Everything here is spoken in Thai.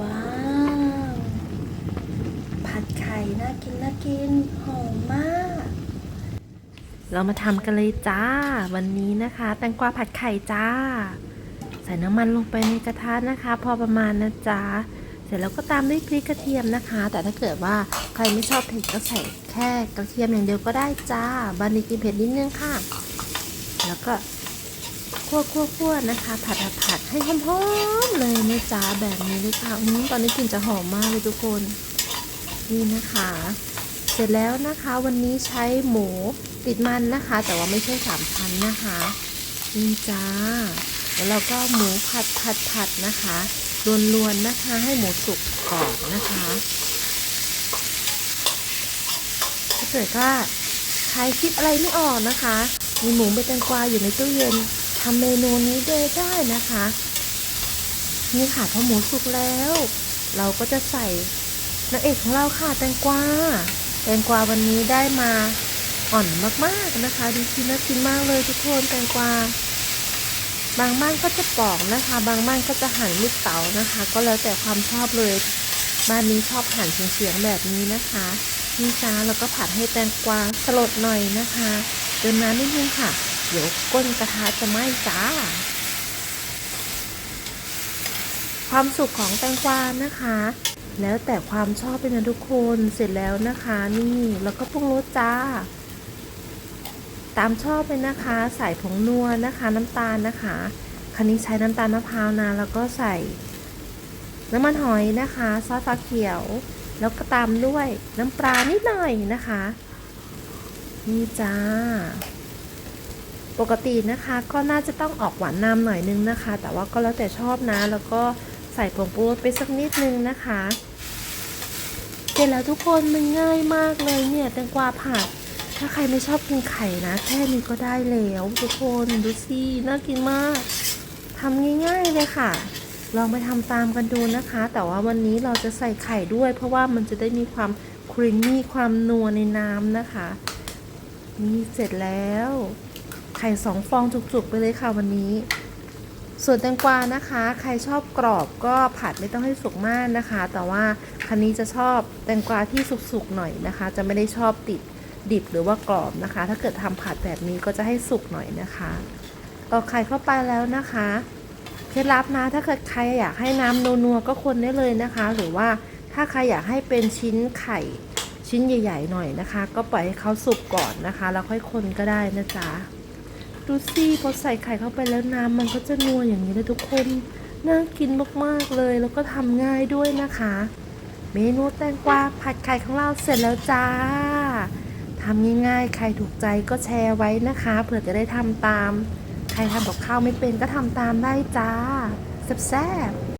ว้าว ผัดไข่น่ากินน่ากินหอมมาก เรามาทำกันเลยจ้า วันนี้นะคะ แตงกวาผัดไข่จ้า ใส่น้ำมันลงไปในกระทะนะคะ พอประมาณนะจ๊ะเสร็จแล้วก็ตามด้วยพริกกระเทียมนะคะ แต่ถ้าเกิดว่าใครไม่ชอบเผ็ดก็ใส่แค่กระเทียมอย่างเดียวก็ได้จ้าบานนี้กินเผ็ดนิดนึงค่ะ แล้วก็ คั่วคั่วคั่วนะคะ ผัดผัดให้หอมๆเลยนะจ๊ะแบบนี้เลยค่ะอืมตอนนี้กลิ่นจะหอมมากเลยทุกคนนี่นะคะ เสร็จแล้วนะคะวันนี้ใช้หมูติดมันนะคะ แต่ว่าไม่ใช่สามชั้นนะคะนี่จ้าแล้วเราก็หมูผัดผัดผัดนะคะลวนๆนะคะ ให้หมูสุกก่อนนะคะถ้าเกิดว่าใครคิดอะไรไม่ออกนะคะ มีหมูใบแตงกวาอยู่ในตู้เย็น ทำเมนูนี้ด้วยได้นะคะ นี่ค่ะพอหมูสุกแล้ว เราก็จะใส่นางเอกของเราค่ะแตงกวาแตงกวาวันนี้ได้มาอ่อนมากๆนะคะ ดูสิน่ากินมากเลยทุกคนแตงกวาบางบ้านก็จะปอกนะคะ บางบ้านก็จะหั่นลูกเต๋านะคะ ก็แล้วแต่ความชอบเลยบ้านนี้ชอบหั่นเฉียงๆแบบนี้นะคะนี่จ้าแล้วก็ผัดให้แตงกวาสลดหน่อยนะคะเติมน้ำนิดนึงค่ะ เดี๋ยวก้นกระทะจะไหม้จ้า ความสุขของแตงกวานะคะ แล้วแต่ความชอบเป็นนะทุกคนเสร็จแล้วนะคะ นี่แล้วก็ปรุงรสจ้า ตามชอบเลยนะคะ ใส่ผงนัวนะคะ น้ำตาลนะคะคันนี้ใช้น้ำตาลมะพร้าวนะแล้วก็ใส่น้ำมันหอยนะคะซอสฟ้าเขียว แล้วก็ตามด้วยน้ำปลานิดหน่อยนะคะ นี่จ้า ปกตินะคะก็น่าจะต้องออกหวานนำหน่อยนึงนะคะ แต่ว่าก็แล้วแต่ชอบนะ แล้วก็ใส่ผงปรุงรสไปสักนิดนึงนะคะ เสร็จแล้วทุกคนมันง่ายมากเลยเนี่ยแตงกวาผัดถ้าใครไม่ชอบกินไข่นะ แค่นี้ก็ได้แล้วทุกคนดูสิน่ากินมากทำง่ายๆเลยค่ะ ลองไปทำตามกันดูนะคะ แต่ว่าวันนี้เราจะใส่ไข่ด้วย เพราะว่ามันจะได้มีความครีมมี่ความนัวในน้ำนะคะ นี่เสร็จแล้ว ไข่สองฟองจุกๆไปเลยค่ะวันนี้ ส่วนแตงกวานะคะ ใครชอบกรอบก็ผัดไม่ต้องให้สุกมากนะคะ แต่ว่าคันนี้จะชอบแตงกวาที่สุกๆหน่อยนะคะ จะไม่ได้ชอบติดดิบหรือว่ากรอบนะคะ ถ้าเกิดทำผัดแบบนี้ก็จะให้สุกหน่อยนะคะตอกไข่เข้าไปแล้วนะคะเคล็ดลับนะถ้าเกิดใครอยากให้น้ำนัวๆก็คนได้เลยนะคะ หรือว่าถ้าใครอยากให้เป็นชิ้นไข่ชิ้นใหญ่ ๆ หน่อยนะคะ ก็ปล่อยให้เขาสุกก่อนนะคะ แล้วค่อยคนก็ได้นะจ๊ะ ดูสิพอใส่ไข่เข้าไปแล้วน้ำมันก็จะนัวอย่างนี้เลยทุกคน น่ากินมากๆเลย แล้วก็ทำง่ายด้วยนะคะ เมนูแตงกวาผัดไข่ของเราเสร็จแล้วจ้าทำง่ายๆ ใครถูกใจก็แชร์ไว้นะคะเผื่อจะได้ทำตาม ใครทำกับข้าวไม่เป็นก็ทำตามได้จ้าแซ่บ